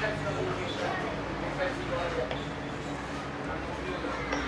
Thank you.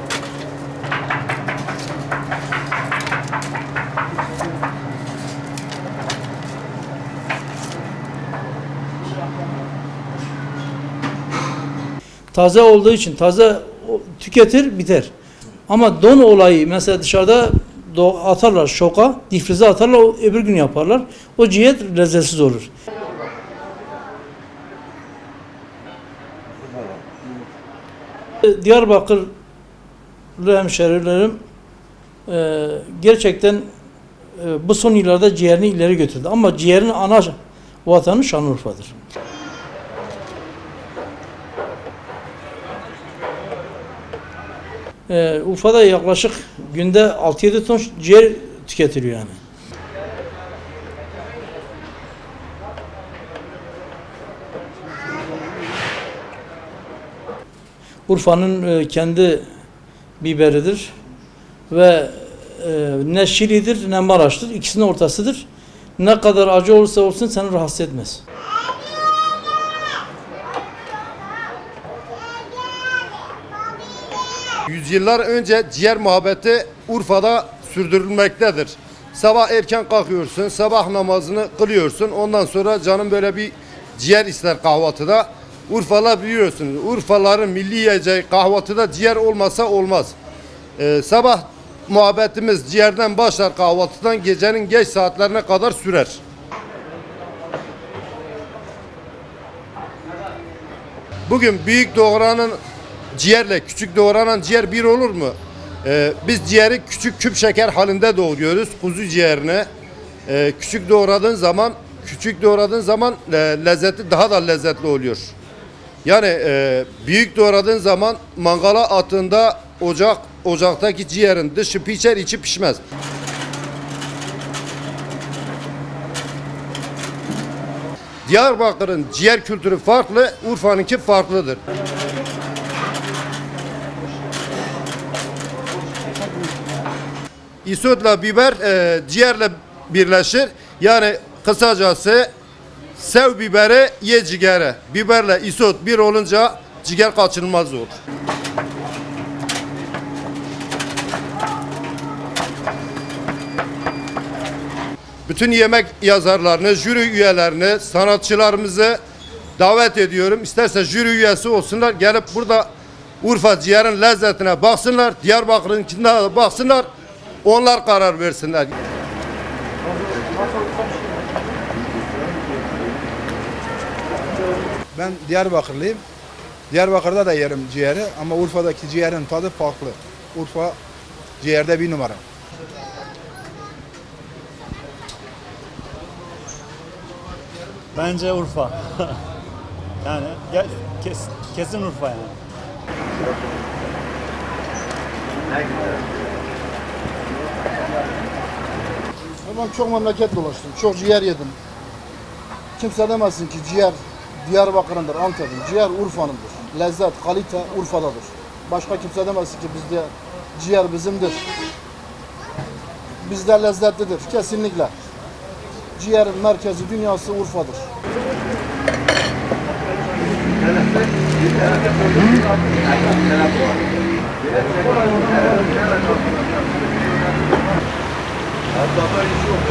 Taze olduğu için taze tüketir biter. Ama don olayı mesela dışarıda atarlar şoka, difrize atarlar öbür gün yaparlar. O ciğer lezzetsiz olur. Diyarbakırlı hemşerilerim e, gerçekten e, bu son yıllarda ciğerini ileri götürdü. Ama ciğerin ana vatanı Şanlıurfa'dır. Ee, Urfa'da yaklaşık günde 6-7 ton ciğer tüketiliyor yani. Urfa'nın e, kendi biberidir ve e, ne Şili'dir ne Maraş'tır. İkisinin ortasıdır. Ne kadar acı olursa olsun seni rahatsız etmez. Yüzyıllar önce ciğer muhabbeti Urfa'da sürdürülmektedir. Sabah erken kalkıyorsun, sabah namazını kılıyorsun. Ondan sonra canım böyle bir ciğer ister kahvaltıda. Urfalar biliyorsunuz. Urfaların milli yiyeceği kahvaltıda ciğer olmasa olmaz. Ee, sabah muhabbetimiz ciğerden başlar kahvaltıdan gecenin geç saatlerine kadar sürer. Bugün büyük doğranın ciğerle küçük doğranan ciğer bir olur mu? Ee, biz ciğeri küçük küp şeker halinde doğruyoruz. Kuzu ciğerini. Ee, küçük doğradığın zaman küçük doğradığın zaman e, lezzeti daha da lezzetli oluyor. Yani e, büyük doğradığın zaman mangala attığında ocak ocaktaki ciğerin dışı pişer içi pişmez. Diyarbakır'ın ciğer kültürü farklı, Urfa'nınki farklıdır. İsotla biber e, ciğerle birleşir. Yani kısacası sev biberi ye ciğere. Biberle isot bir olunca ciğer kaçınılmaz olur. Bütün yemek yazarlarını, jüri üyelerini, sanatçılarımızı davet ediyorum. İsterse jüri üyesi olsunlar. Gelip burada Urfa ciğerin lezzetine baksınlar. Diyarbakır'ınkine baksınlar. Onlar karar versinler. Ben Diyarbakırlıyım. Diyarbakır'da da yerim ciğeri ama Urfa'daki ciğerin tadı farklı. Urfa ciğerde bir numara. Bence Urfa. yani gel, kes, kesin Urfa yani. Ben çok memleket dolaştım. Çok ciğer yedim. Kimse demesin ki ciğer Diyarbakır'ındır, Antep'in. Ciğer Urfa'nındır. Lezzet, kalite Urfa'dadır. Başka kimse demesin ki bizde ciğer bizimdir. Bizde lezzetlidir. Kesinlikle. Ciğerin merkezi, dünyası Urfa'dır. البابا يشوف